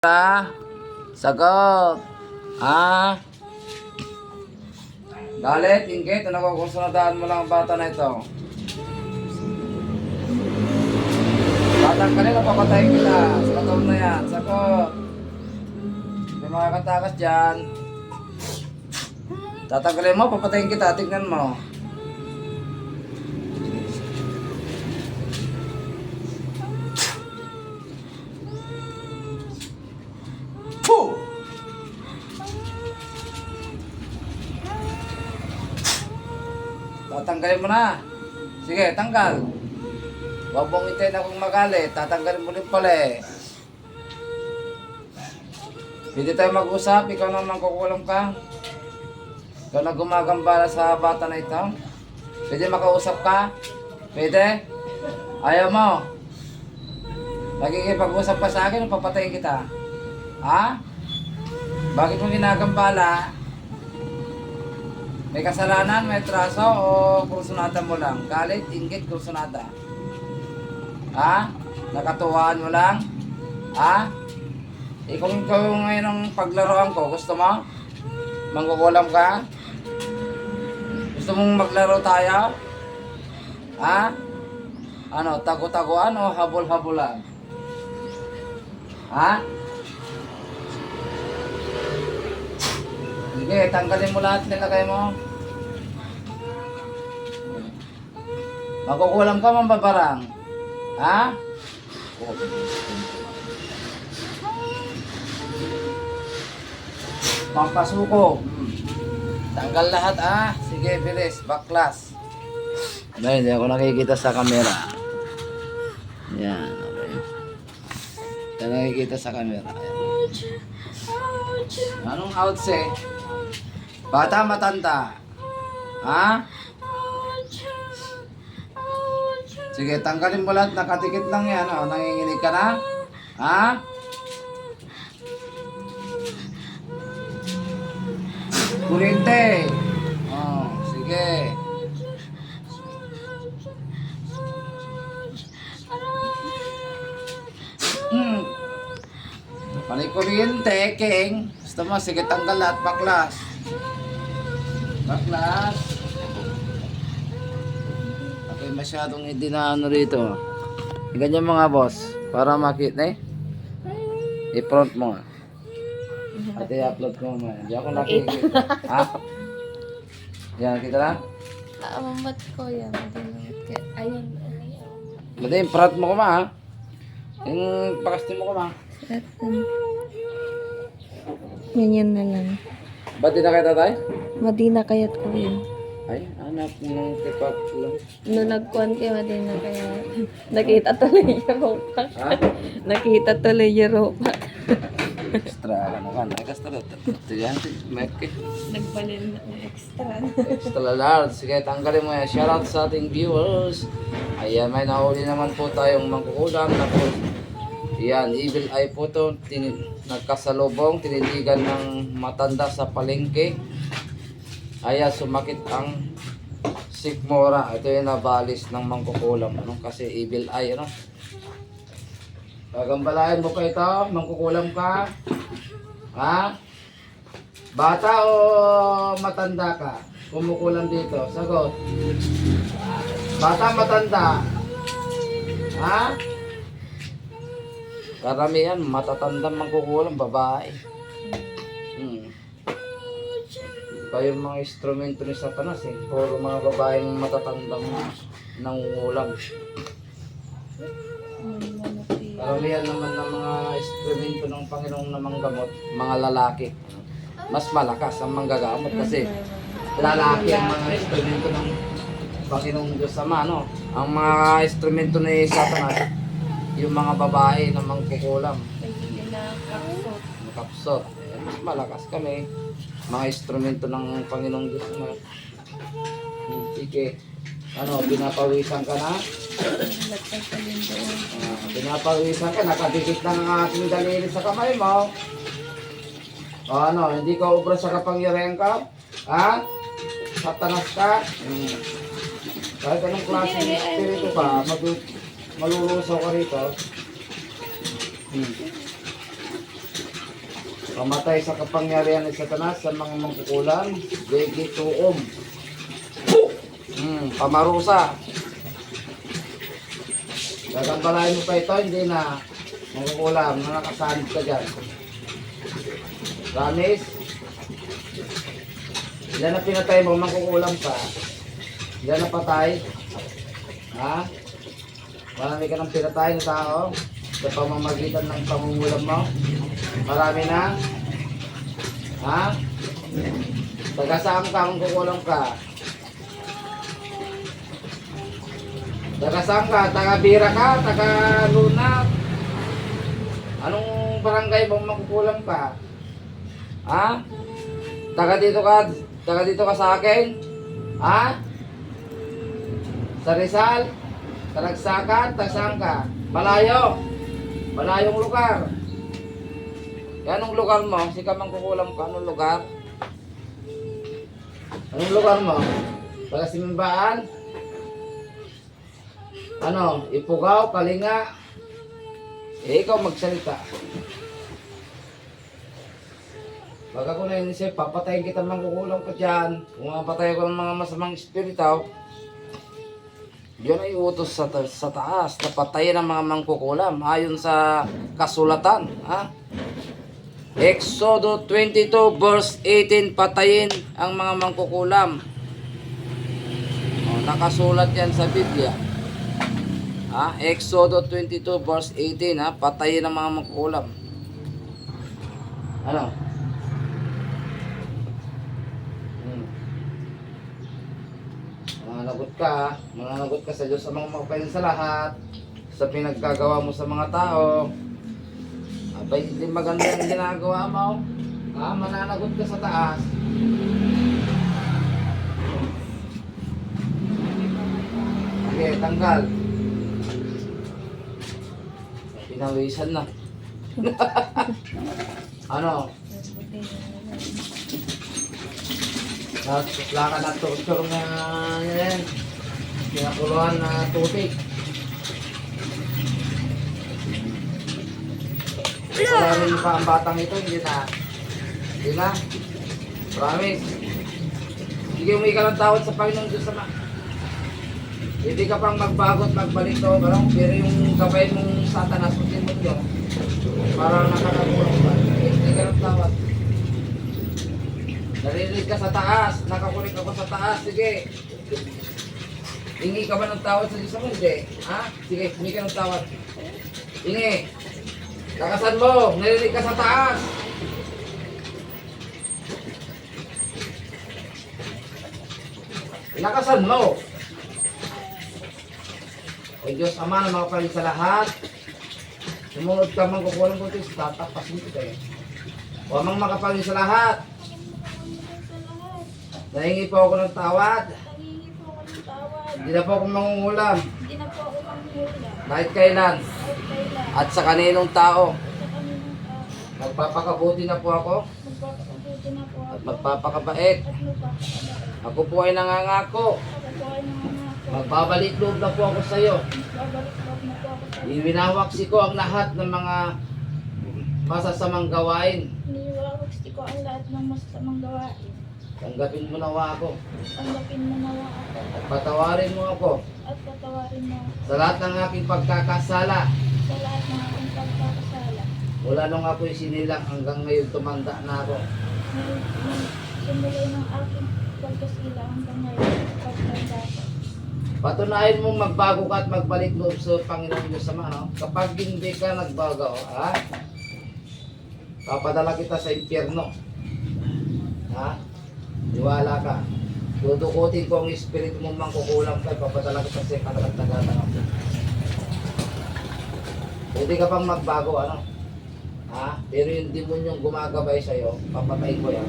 Ah, sagot. Ah. Galit, ingkit, ano ko kung sunodaan mo lang ang bata na ito? Batang kanila, papatayin kita. Sa katulong na yan, sagot. Hindi makakatakas dyan. Tatanggalin mo, papatayin kita, tignan mo. Tatanggalin mo na. Sige, tanggal. Huwag mong hintayin akong magalit. Tatanggalin mo rin pala eh. Pwede tayo mag-usap. Ikaw naman kukulam ka. Ikaw na gumagambala sa bata na ito. Pwede makausap ka? Pwede? Ayaw mo? Nagkikipag-usap ka sa akin o papatayin kita? Ha? Bakit mo ginagambala? May kasalanan, may traso o kursunada mo lang? Galit, inggit, kursunada. Ha? Nakatuwaan mo lang? Ha? Eh kung ikaw ngayon ang paglaruan ko, gusto mo? Mangkukulam ka? Gusto mong maglaro tayo? Ha? Ano, tago-taguan o habol-habulan? Ha? Sige, tanggalin mo lahat nilagay mo. Magkukulam ka mambabarang. Ha? Pampasuko. Hmm. Tanggal lahat ah. Sige, bilis. Baklas. Dahil hindi ako nakikita sa camera. Yan, okay. Hindi nakikita sa camera. Anong outs eh? Bata matanda. Ha? Sige, tanggalin mo lahat. Nakatikit lang yan. Oh. Nanginginig ka na? Ha? Kurente. Oh, sige. Hmm. Palikuryente, King. Gusto mo, sige, tanggal lahat, baklas. Baklas. Okay, masyadong hindi na ano rito. Ganyan mga boss, para makita eh. I-front mo. At i-upload ko mo. Hindi ako nakikita. ha? Yan, kita na? Amamat ko yan. Ayun. Yung front mo ko ma ha? Yung pakastin mo ko ma. Ganyan na lang. Ba't di na tayo? Madina kayat ko yun. Ay, anak ng tipak lang. Nung nagkuhan kayo, Madina kaya. Nakita tuloy yung ropa. Ha? Nakita tuloy yung ropa. Extra ka na ka. Extra. Estudyante. Meke. Nagbalin na extra. Extra large. Sige, tanggalin mo yan. Shoutout sa ating viewers. Ayan, may nahuli naman po tayong mangkukulam na po. Yan, evil eye po to. Tin nagkasalubong, tinitigan ng matanda sa palengke. Ayan, sumakit ang sikmura. Ito yung nabalis ng mangkukulam. Ano? Kasi evil eye, ano? Gagambalayan mo pa ito? Mangkukulam ka? Ha? Bata o matanda ka? Kumukulam dito. Sagot. Bata, matanda. Ha? Karamihan, matatanda mangkukulam, babae. Pa yung mga instrumento ni Satanas eh. Puro mga babaeng matatandang nangungulam. Karamihan naman ng mga instrumento ng Panginoong na manggamot, mga lalaki. Mas malakas ang manggagamot kasi lalaki ang mga instrumento ng Panginoong Diyos Ama, no? Ang mga instrumento ni Satanas, yung mga babae na mangkukulam, makapsot. Eh, mas malakas kami. Mga instrumento ng Panginoong Diyos. Hmm, Sige. Ano, pinapawisan ka na? Ah, pinapawisan ka, nakadikit lang ang ating daliri sa kamay mo. O ano, hindi ka ubra sa kapangyarihan ka? Ha? Satanas ka? Hmm. Kahit anong klase ng espiritu mag malulusaw ka rito. Hmm. Pamatay sa kapangyarihan ni Satanas sa mga mangkukulam. Begi tuom. Hmm, pamarusa. Gagambalain mo pa ito, hindi na mangkukulam na nakasanib ka dyan. Promise? Ilan na pinatay mo, mangkukulam pa. Ilan na patay? Ha? Marami ka ng pinatay na tao sa pamamagitan ng pangungulam mo? Marami na? Ha? Taga saan ka kung kukulang ka? Taga saan ka? Taga Bira ka? Taga Luna? Anong barangay mo makukulang ka? Ha? Taga dito ka? Taga dito ka sa akin? Ha? Sa Rizal? Talagsakan? Taga saan ka? Malayo? Malayong lugar? Anong lugar mo? Si ka mangkukulam ka. Anong lugar? Anong lugar mo? Taga Simbaan? Ano? Ipugaw? Kalinga? Eh, ikaw magsalita. Baka ko na inisip, papatayin kita mangkukulam ka dyan. Kung mapatay ko ng mga masamang espiritaw, yun ay utos sa, ta- sa taas na patayin ang mga mangkukulam ayon sa kasulatan. Ha? Exodo 22 verse 18 patayin ang mga mangkukulam. Oh, nakasulat yan sa Biblia. Ha? Exodo 22 verse 18 ha, patayin ang mga mangkukulam. Ano? Mananagot ka, mananagot ka sa Diyos mga makapain sa lahat, sa pinaggagawa mo sa mga tao. Abay, hindi maganda ang ginagawa mo. Ha? Mananagot ka sa taas. Sige, tanggal. Pinawisan na. ano? Laka na torture na yan. Pinakuluan na tubig. Wala rin pa ang batang ito, hindi na. Hindi na. Promise. Sige, umuwi ka ng tawad sa Panginoon Diyos Ama. Hindi ka pang magbago at magbalik to, pero, pero yung gabay mong satanas mo din mo yun. Para nakakagulang ka. Hindi ka ng tawad. Narinig ka sa taas, nakakulik ako sa taas, sige. Hingi ka ba ng tawad sa Diyos Ama? Hindi. Ha? Sige, hingi ka ng tawad. Hingi. Lakasan mo, narinig ka sa taas. Lakasan mo. O Diyos Ama na makapalit sa lahat. Sumunod ka man kukulang ko ito, tatapasin ko kayo. Huwag mang makapalit sa lahat. Nahingi po ako ng tawad. Nangingi po ako ng tawad. Hindi na po ako mangungulam. Hindi na po ako manghula. Kahit kailan. Kahit kailan. At sa kaninong tao. Sa kaninong tao. Magpapakabuti na po ako. Magpapakabuti na po At ako. magpapakabait. At magpapakabait. Ako po ay nangangako. Ako po ay nangangako. Magbabalik loob na po ako sa iyo. Babalik po na po ako sa Iwinawaksi ko ang lahat ng mga masasamang gawain. Iniwawagsti ko ang lahat ng masasamang gawain. Tanggapin mo nawa ako. Tanggapin mo nawa ako. At patawarin mo ako At patawarin mo ako sa lahat ng aking pagkakasala. sa lahat ng aking pagkakasala. Mula nung ako'y sinilang hanggang ngayon tumanda na ako. Ngayon, nung Simulay ng aking pagkasila hanggang ngayon. Pagkanda ko. Patunayan mo magbago ka at magbalik loob sa Panginoon Diyos Ama. No? Kapag hindi ka nagbago, ha? Papadala kita sa impyerno. Ha? Iwala ka. Dudukutin ko ang espiritu mo mang kukulang ka, papadala kita sa kalagtagatan. Hindi ka pang magbago, ano? Ha? Pero yung demonyong gumagabay sa'yo, papatay ko yan.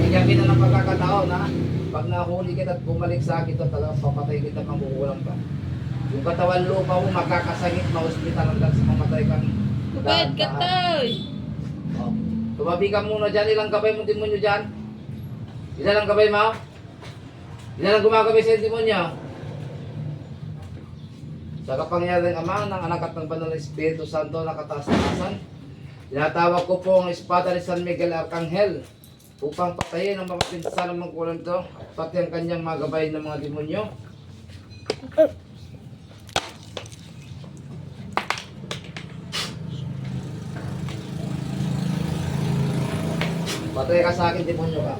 Bigyan kita ng pagkakataon, ha? Pag nahuli kita at bumalik sa akin, talagang papatay kita pang kukulang ka. Yung katawan lupa mo, magkakasangit, ma-hospital hanggang sa mamatay kang Bad ka toy! Oh. Tumabi ka muna dyan. Ilang gabay mo demonyo dyan? Ilan ang gabay mo? Ilan ang gumagabay sa demonyo? Sa kapangyarihan ng Ama, ng Anak at ng Banal na Espiritu Santo, nakataas-taasan, Tinatawag ko po ang espada ni San Miguel Arcangel upang patayin ang mga pinsan ng mga kulang ito, pati ang kanyang mga gabay ng mga demonyo. Patay ka sa akin, demonyo ka.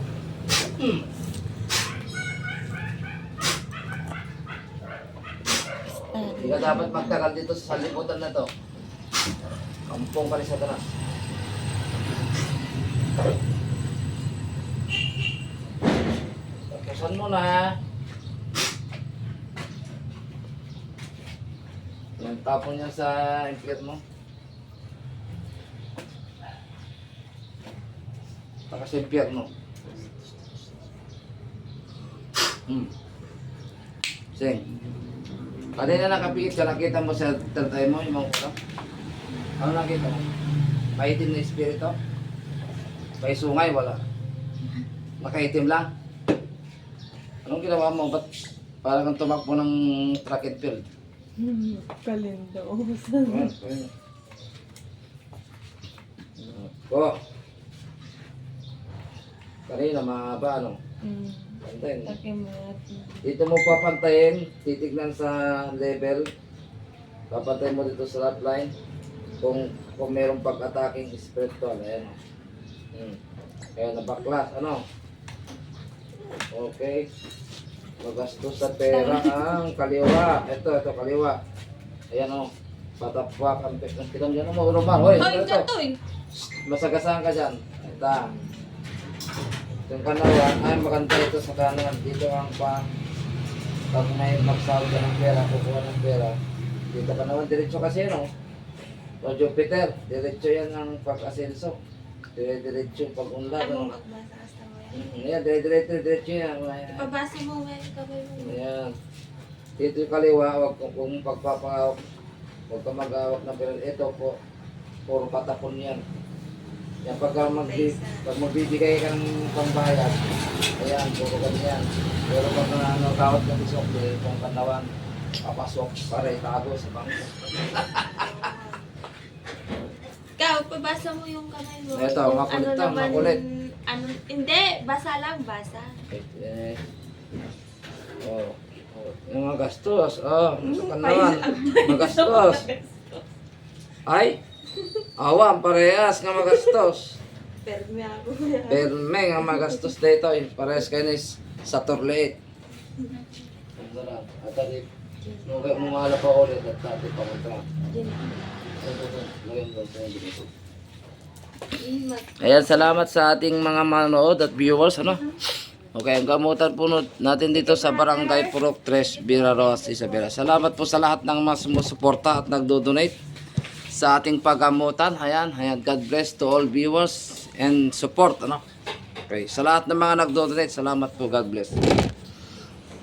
Hindi ka dapat magtagal dito sa salibutan na to. Kampong ka rin sa tanas. Tapusan mo na. Yan, tapon niya sa impyet mo. Taka sa impyet mo. Hmm. Sing. Kanina nakapikit ka, nakita mo sa tatay mo, yung mga ulam. Ano nakita mo? Maitim na espiritu? May sungay, wala. Nakaitim lang. Anong ginawa mo? Ba't parang kang tumakbo ng track and field? Kalindo. Ayan, ayan. Ko. Kanina, mahaba, ano? Mm. Pantayin. Taki mo natin. Dito mo papantayin, titignan sa level. Papantayin mo dito sa lap line. Kung kung mayroong pag-attacking spiritual, ayan. o. Hmm. Kaya nabaklas, ano? Okay. Magastos sa pera ang kaliwa. Ito, ito, kaliwa. Ayan o. Patapwak ang pek ng tilam dyan. Ano mo, Roman? Hoy, Ay, ito, ito. Masagasaan ka dyan. Ito. Yung kanawan, ay maganda ito sa kanan. Dito ang pang pag may magsahod ka ng pera, kukuha ng pera. Dito kanawan, diretso kasi no. O Jupiter, diretso yan ang pag-asenso. Dire-diretso pag-unlad. Anong Ano? magbasa? Mm, Yan, dire-diretso, diretso yan. Ipabasa mo ngayon kamay mo. Ayan. Dito yung kaliwa, wag kung, kung pagpapahawak, huwag ka mag-hawak ng pera. Ito po, puro patapon yan. Yan, pagka mag pag magbibigay ka ng pambayad, ayan, puro ganyan. Pero pag ano, kawat ng isok, eh, kung kanawan, papasok, para itago sa bangko. Ikaw, pabasa mo yung kamay mo. Ito, Kung makulit ano to, naman, makulit. Ano, hindi, basa lang, basa. Eh, oh, oh, yung mga gastos, oh, sa kanawan, magastos. Ay, awan, parehas nga magastos. Perme ako. Perme nga magastos dito, eh, parehas kayo ni sa turlit. Ano lang, at ali, nung kayo mumala pa ulit at tati pa kontra. Ayan, salamat sa ating mga manood at viewers, ano? Okay, ang gamutan po natin dito sa Barangay Purok 3, Biraroas, Isabela. Salamat po sa lahat ng mga sumusuporta at nagdo-donate sa ating paggamutan. Ayan, ayan, God bless to all viewers and support, ano? Okay, sa lahat ng mga nagdo-donate, salamat po, God bless.